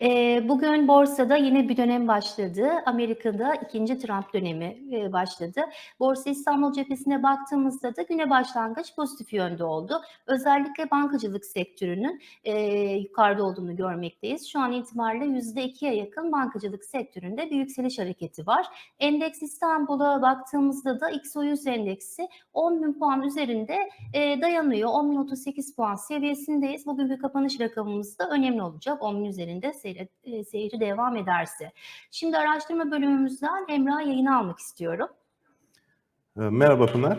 Eee, bugün borsada yeni bir dönem başladı. Amerika'da ikinci Trump dönemi eee, başladı. Borsa İstanbul cephesine baktığımızda da güne başlangıç pozitif yönde oldu. Özellikle bankacılık sektörünün eee, yukarıda olduğunu görmekteyiz. Şu an itibariyle %2'ye yakın bankacılık sektöründe bir yükseliş hareketi var. Endeks İstanbul'a baktığımızda da XO100 endeksi 10 bin puan üzerinde eee, dayanıyor. 10.038 puan seviyesindeyiz. Bugünkü kapanış rakamımız da önemli olacak. 10 bin üzerinde seyre, e, seyri devam ederse. Şimdi araştırma bölümümüzden Emrah yayını almak istiyorum. Ee, Merhaba Pınar.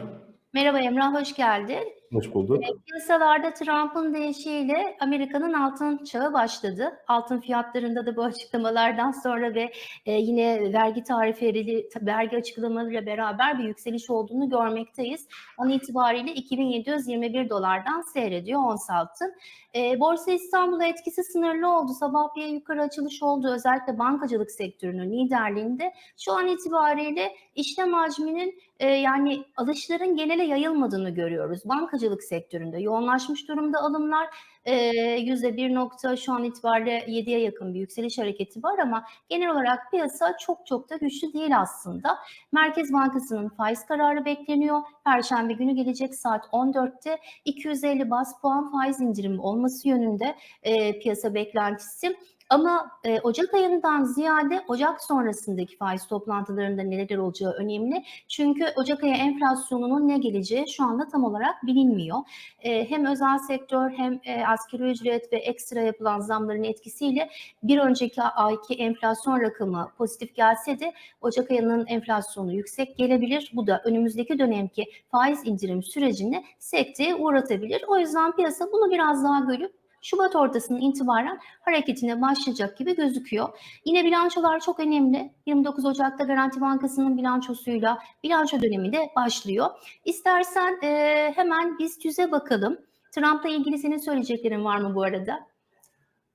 Merhaba Emrah, hoş geldin. Hoş bulduk. E, Piyasalarda Trump'ın deyişiyle Amerika'nın altın çağı başladı. Altın fiyatlarında da bu açıklamalardan sonra ve e, yine vergi tarifeleri, vergi açıklamalarıyla beraber bir yükseliş olduğunu görmekteyiz. An itibariyle 2721 dolardan seyrediyor ons altın. E, Borsa İstanbul'a etkisi sınırlı oldu. Sabah bir yukarı açılış oldu. Özellikle bankacılık sektörünün liderliğinde. Şu an itibariyle işlem hacminin e, yani alışların genele yayılmadığını görüyoruz. Bankacılık sektöründe yoğunlaşmış durumda alımlar. E, %1 nokta şu an itibariyle 7'ye yakın bir yükseliş hareketi var ama genel olarak piyasa çok çok da güçlü değil aslında. Merkez Bankası'nın faiz kararı bekleniyor. Perşembe günü gelecek saat 14'te 250 bas puan faiz indirimi olması yönünde e, piyasa beklentisi. Ama e, Ocak ayından ziyade Ocak sonrasındaki faiz toplantılarında neler olacağı önemli. Çünkü Ocak ayı enflasyonunun ne geleceği şu anda tam olarak bilinmiyor. E, hem özel sektör hem e, asgari ücret ve ekstra yapılan zamların etkisiyle bir önceki ayki enflasyon rakamı pozitif gelse de Ocak ayının enflasyonu yüksek gelebilir. Bu da önümüzdeki dönemki faiz indirim sürecini sekteye uğratabilir. O yüzden piyasa bunu biraz daha görüp Şubat ortasından itibaren hareketine başlayacak gibi gözüküyor. Yine bilançolar çok önemli. 29 Ocak'ta Garanti Bankası'nın bilançosuyla bilanço dönemi de başlıyor. İstersen e, hemen biz yüze bakalım. Trump'la ilgili senin söyleyeceklerin var mı bu arada?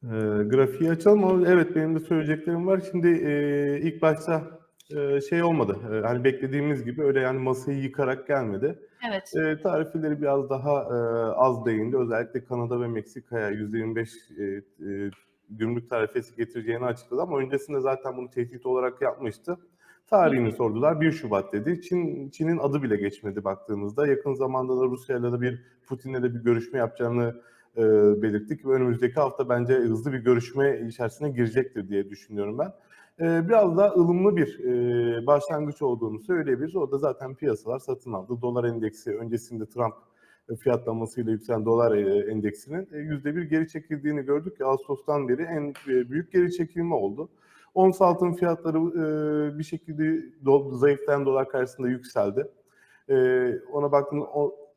Ee, grafiği açalım evet benim de söyleyeceklerim var. Şimdi e, ilk başta e, şey olmadı. E, hani beklediğimiz gibi öyle yani masayı yıkarak gelmedi. Evet. E, tarifeleri biraz daha e, az değindi. Özellikle Kanada ve Meksika'ya %25 e, e, gümrük tarifesi getireceğini açıkladı ama öncesinde zaten bunu tehdit olarak yapmıştı. Tarihini sordular. 1 Şubat dedi. Çin Çin'in adı bile geçmedi baktığımızda. Yakın zamanda da Rusya'yla da bir Putin'le de bir görüşme yapacağını e, belirttik ve önümüzdeki hafta bence hızlı bir görüşme içerisine girecektir diye düşünüyorum ben. E, biraz daha ılımlı bir e, başlangıç olduğunu söyleyebiliriz. O da zaten piyasalar satın aldı. Dolar endeksi öncesinde Trump fiyatlamasıyla yükselen dolar e, endeksinin e, yüzde bir geri çekildiğini gördük. Ağustos'tan beri en e, büyük geri çekilme oldu. Ons altın fiyatları e, bir şekilde zayıflayan dolar karşısında yükseldi. E, ona baktığımda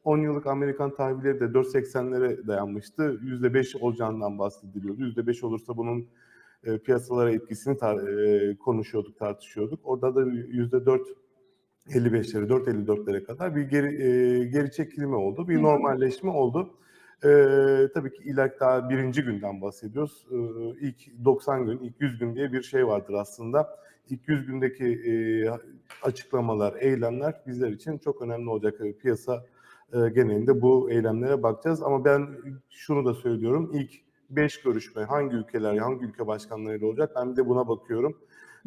10 yıllık Amerikan tahvilleri de 4.80'lere dayanmıştı. %5 olacağından bahsediliyordu. %5 olursa bunun e, piyasalara etkisini tar- e, konuşuyorduk, tartışıyorduk. Orada da %4 55'lere, 4.54'lere kadar bir geri e, geri çekilme oldu, bir normalleşme oldu. E, tabii ki ilak daha birinci günden bahsediyoruz. E, ilk 90 gün, ilk 100 gün diye bir şey vardır aslında. İlk 100 gündeki e, açıklamalar, eylemler bizler için çok önemli olacak. E, piyasa e, genelinde bu eylemlere bakacağız. Ama ben şunu da söylüyorum. İlk 5 görüşme hangi ülkeler, hangi ülke başkanlarıyla olacak? Ben bir de buna bakıyorum.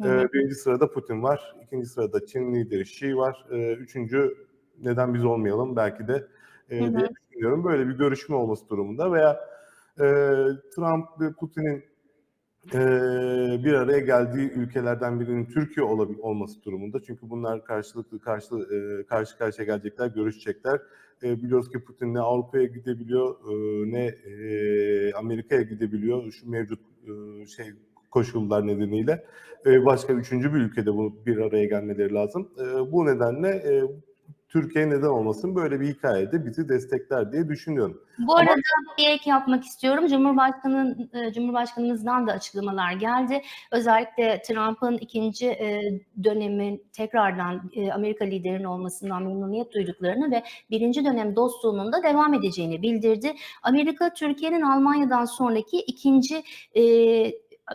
Hı. Birinci sırada Putin var. ikinci sırada Çin lideri Xi var. Üçüncü neden biz olmayalım belki de e, Hı hı. diye düşünüyorum. Böyle bir görüşme olması durumunda veya e, Trump ve Putin'in e, bir araya geldiği ülkelerden birinin Türkiye olabil, olması durumunda. Çünkü bunlar karşılıklı karşı e, karşı karşıya gelecekler, görüşecekler. E, biliyoruz ki Putin ne Avrupa'ya gidebiliyor, e, ne e, Amerika'ya gidebiliyor. Şu mevcut e, şey koşullar nedeniyle e, başka üçüncü bir ülkede bu bir araya gelmeleri lazım. E, bu nedenle e, Türkiye neden olmasın böyle bir hikayede bizi destekler diye düşünüyorum. Bu arada bir ek yapmak istiyorum. Cumhurbaşkanı e, Cumhurbaşkanımızdan da açıklamalar geldi. Özellikle Trump'ın ikinci e, dönemin tekrardan e, Amerika liderinin olmasından memnuniyet duyduklarını ve birinci dönem dostluğunun da devam edeceğini bildirdi. Amerika Türkiye'nin Almanya'dan sonraki ikinci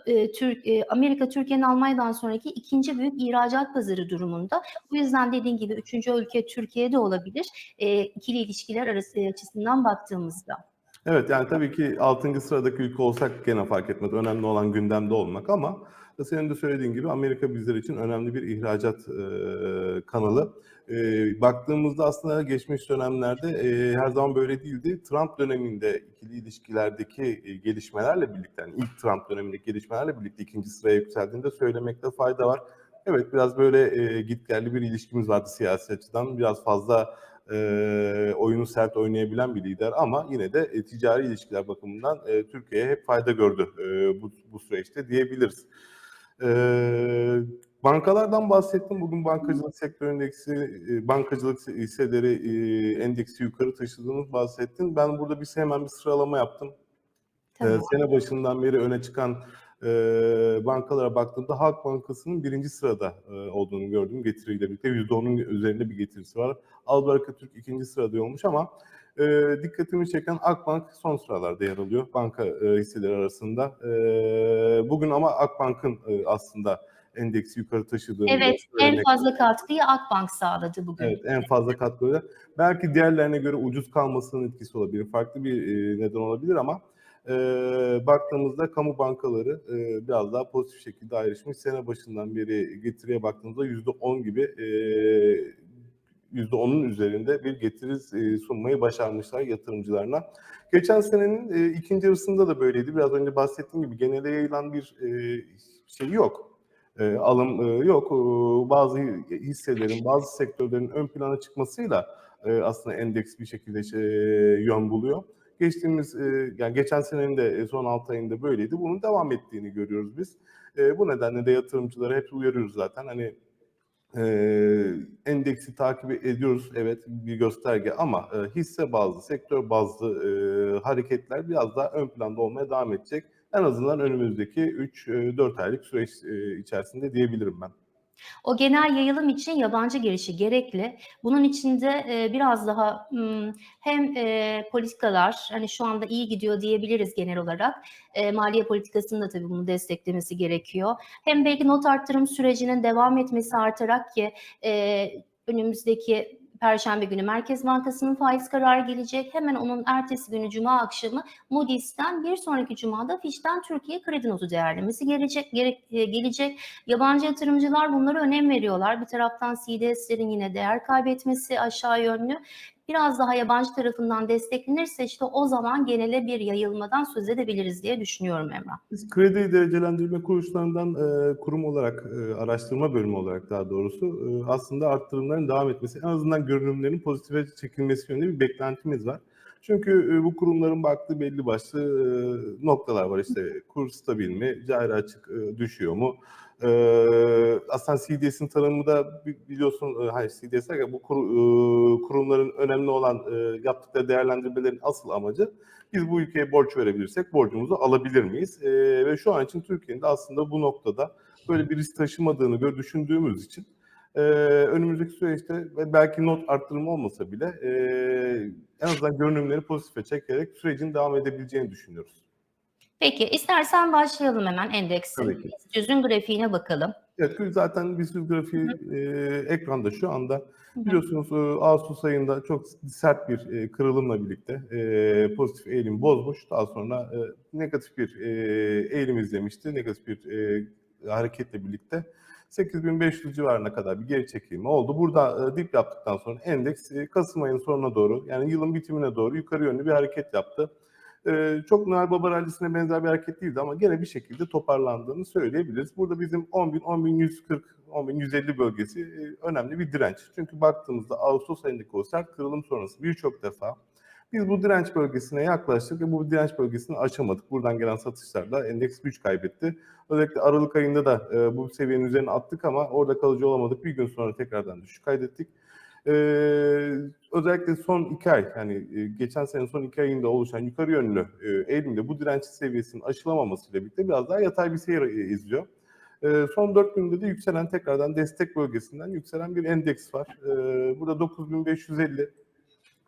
e, e, Türk e, Amerika Türkiye'nin Almanya'dan sonraki ikinci büyük ihracat pazarı durumunda. Bu yüzden dediğin gibi üçüncü ülke Türkiye'de olabilir. E, ikili ilişkiler arası açısından baktığımızda. Evet yani tabii ki 6. sıradaki ülke olsak gene fark etmez. Önemli olan gündemde olmak ama senin de söylediğin gibi Amerika bizler için önemli bir ihracat e, kanalı. E, baktığımızda aslında geçmiş dönemlerde e, her zaman böyle değildi. Trump döneminde ikili ilişkilerdeki e, gelişmelerle birlikte, yani ilk Trump dönemindeki gelişmelerle birlikte ikinci sıraya yükseldiğinde söylemekte fayda var. Evet biraz böyle e, gitgelli bir ilişkimiz vardı siyasi açıdan. Biraz fazla e, oyunu sert oynayabilen bir lider ama yine de e, ticari ilişkiler bakımından e, Türkiye'ye hep fayda gördü e, bu, bu süreçte diyebiliriz. E, bankalardan bahsettim. Bugün bankacılık sektöründeki e, bankacılık hisseleri e, endeksi yukarı taşıdığımız bahsettin. Ben burada bir hemen bir sıralama yaptım. Tamam. E, sene başından beri öne çıkan e, bankalara baktığımda Halk Bankası'nın birinci sırada e, olduğunu gördüm getiriyle birlikte. %10'un üzerinde bir getirisi var. Albarka Türk ikinci sırada olmuş ama e, dikkatimi çeken Akbank son sıralarda yer alıyor banka e, hisseleri arasında. E, bugün ama Akbank'ın e, aslında endeksi yukarı taşıdığını Evet, en fazla katkıyı Akbank sağladı bugün. Evet, en fazla katkıları. Belki diğerlerine göre ucuz kalmasının etkisi olabilir. Farklı bir neden olabilir ama e, baktığımızda kamu bankaları e, biraz daha pozitif şekilde ayrışmış. Sene başından beri getiriye baktığımızda yüzde on gibi e, yüzde onun üzerinde bir getiri sunmayı başarmışlar yatırımcılarına. Geçen senenin ikinci yarısında da böyleydi. Biraz önce bahsettiğim gibi genele yayılan bir şey yok alım yok. Bazı hisselerin, bazı sektörlerin ön plana çıkmasıyla aslında endeks bir şekilde yön buluyor. Geçtiğimiz, e, yani geçen senenin de e, son 6 ayında böyleydi. Bunun devam ettiğini görüyoruz biz. E, bu nedenle de yatırımcıları hep uyarıyoruz zaten. Hani endeksi takip ediyoruz evet bir gösterge ama hisse bazlı, sektör bazlı hareketler biraz daha ön planda olmaya devam edecek. En azından önümüzdeki 3-4 aylık süreç içerisinde diyebilirim ben. O genel yayılım için yabancı girişi gerekli. Bunun içinde e, biraz daha hem e, politikalar hani şu anda iyi gidiyor diyebiliriz genel olarak. E, maliye politikasının da tabii bunu desteklemesi gerekiyor. Hem belki not arttırım sürecinin devam etmesi artarak ki e, önümüzdeki Perşembe günü Merkez Bankası'nın faiz kararı gelecek. Hemen onun ertesi günü Cuma akşamı Moody's'ten bir sonraki Cuma'da Fitch'ten Türkiye kredi notu değerlemesi gelecek. Gerek, e, gelecek. Yabancı yatırımcılar bunlara önem veriyorlar. Bir taraftan CDS'lerin yine değer kaybetmesi aşağı yönlü. Biraz daha yabancı tarafından desteklenirse işte o zaman genele bir yayılmadan söz edebiliriz diye düşünüyorum Emrah. Biz kredi derecelendirme kuruluşlarından e, kurum olarak, e, araştırma bölümü olarak daha doğrusu e, aslında arttırımların devam etmesi, en azından görünümlerin pozitife çekilmesi yönünde bir beklentimiz var. Çünkü e, bu kurumların baktığı belli başlı e, noktalar var. İşte kur stabil mi, cari açık e, düşüyor mu? E, aslında CDS'in tanımı da bi- biliyorsun, e, hayır CDS bu kur, e, kurumların önemli olan e, yaptıkları değerlendirmelerin asıl amacı biz bu ülkeye borç verebilirsek borcumuzu alabilir miyiz? E, ve şu an için Türkiye'nin de aslında bu noktada böyle bir risk taşımadığını gör düşündüğümüz için e, önümüzdeki süreçte belki not arttırımı olmasa bile e, en azından görünümleri pozitife çekerek sürecin devam edebileceğini düşünüyoruz. Peki istersen başlayalım hemen endeksin. Tabii ki. Düzün grafiğine bakalım. Evet zaten BIST grafiği e, ekranda şu anda. Biliyorsunuz e, Ağustos ayında çok sert bir e, kırılımla birlikte e, pozitif eğilim bozmuş. Daha sonra e, negatif bir e, eğilim izlemişti. Negatif bir e, hareketle birlikte 8500 civarına kadar bir geri çekilme oldu. Burada e, dip yaptıktan sonra endeks e, Kasım ayının sonuna doğru yani yılın bitimine doğru yukarı yönlü bir hareket yaptı. E, çok Noel Baba benzer bir hareket değildi ama gene bir şekilde toparlandığını söyleyebiliriz. Burada bizim 10.000, 10.140, 10.150 bölgesi e, önemli bir direnç. Çünkü baktığımızda Ağustos ayındaki o sert kırılım sonrası birçok defa biz bu direnç bölgesine yaklaştık ve bu direnç bölgesini aşamadık. Buradan gelen satışlarda endeks güç kaybetti. Özellikle Aralık ayında da e, bu seviyenin üzerine attık ama orada kalıcı olamadık. Bir gün sonra tekrardan düşüş kaydettik. Ee, özellikle son iki ay yani e, geçen sene son iki ayında oluşan yukarı yönlü e, eğilimde bu direnç seviyesinin aşılamamasıyla birlikte biraz daha yatay bir seyir e, izliyor. E, son dört günde de yükselen tekrardan destek bölgesinden yükselen bir endeks var. E, burada 9550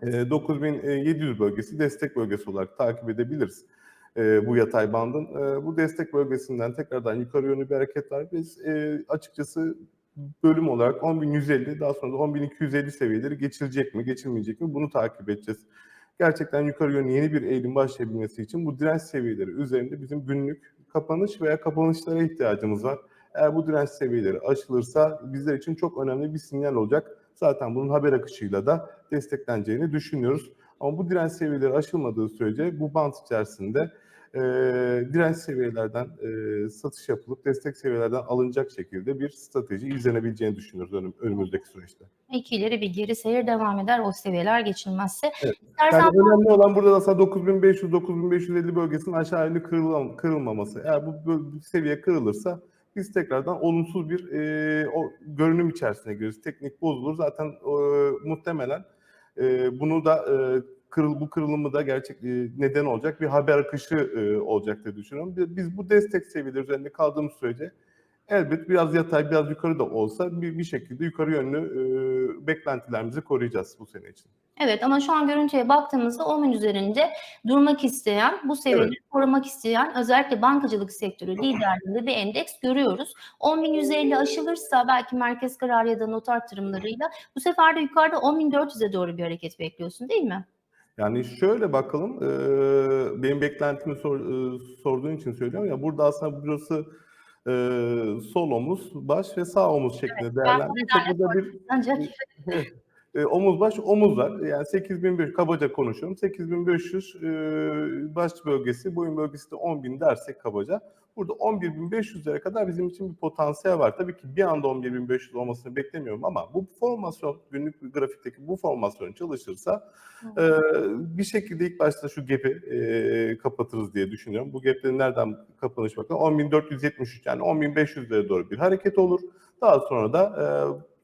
e, 9700 bölgesi destek bölgesi olarak takip edebiliriz e, bu yatay bandın. E, bu destek bölgesinden tekrardan yukarı yönlü bir hareket var. Biz e, açıkçası bölüm olarak 10.150 daha sonra da 10.250 seviyeleri geçilecek mi, geçilmeyecek mi bunu takip edeceğiz. gerçekten yukarı yönlü yeni bir eğilim başlayabilmesi için bu direnç seviyeleri üzerinde bizim günlük kapanış veya kapanışlara ihtiyacımız var. Eğer bu direnç seviyeleri aşılırsa bizler için çok önemli bir sinyal olacak. Zaten bunun haber akışıyla da destekleneceğini düşünüyoruz. Ama bu direnç seviyeleri aşılmadığı sürece bu bant içerisinde e, direnç seviyelerden e, satış yapılıp destek seviyelerden alınacak şekilde bir strateji izlenebileceğini düşünüyoruz önüm- önümüzdeki süreçte. İki ileri bir geri seyir devam eder o seviyeler geçilmezse. Evet. İstersen Yani önemli olan burada da aslında 9500-9550 bölgesinin aşağı yönlü kırılam- kırılmaması. Eğer bu, böl- seviye kırılırsa biz tekrardan olumsuz bir e, o görünüm içerisine giriyoruz. Teknik bozulur. Zaten e, muhtemelen e, bunu da e, kırıl bu kırılımı da gerçek e, neden olacak bir haber akışı e, olacak diye düşünüyorum. Biz, bu destek seviyeleri üzerinde kaldığımız sürece elbet biraz yatay biraz yukarı da olsa bir, bir şekilde yukarı yönlü e, beklentilerimizi koruyacağız bu sene için. Evet ama şu an görüntüye baktığımızda 10 üzerinde durmak isteyen, bu seviyeleri korumak isteyen özellikle bankacılık sektörü liderliğinde bir endeks görüyoruz. 10.150 aşılırsa belki merkez kararı ya da not artırımlarıyla bu sefer de yukarıda 10.400'e doğru bir hareket bekliyorsun değil mi? Yani şöyle bakalım, eee, benim beklentimi sor, eee, sorduğun için söylüyorum ya burada aslında burası eee, sol omuz, baş ve sağ omuz şeklinde değerlendirirsek nedenle burada bir Ancak e, omuz baş omuz var. Yani 8500 kabaca konuşuyorum. 8500 e, baş bölgesi, boyun bölgesi de 10.000 dersek kabaca. Burada 11.500'lere kadar bizim için bir potansiyel var. Tabii ki bir anda 11.500 olmasını beklemiyorum ama bu formasyon, günlük bir grafikteki bu formasyon çalışırsa e, bir şekilde ilk başta şu gap'i e, kapatırız diye düşünüyorum. Bu gap'lerin nereden kapanış bakalım? 10.473 yani 10.500'lere doğru bir hareket olur. Daha sonra da e,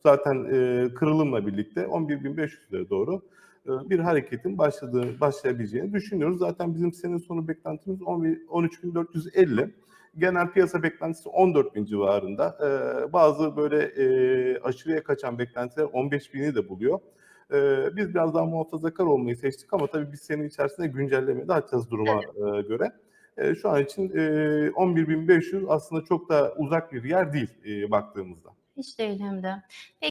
zaten e, kırılımla birlikte 11.500'lere doğru bir hareketin başladığı başlayabileceğini düşünüyoruz. Zaten bizim sene sonu beklentimiz 11 13.450. Genel piyasa beklentisi 14.000 civarında. E, bazı böyle e, aşırıya kaçan beklentiler 15.000'i de buluyor. E, biz biraz daha muhafazakar olmayı seçtik ama tabii biz senin içerisinde güncelleme de açacağız duruma e, göre. E, şu an için e, 11.500 aslında çok da uzak bir yer değil e, baktığımızda. hiç değil hem de.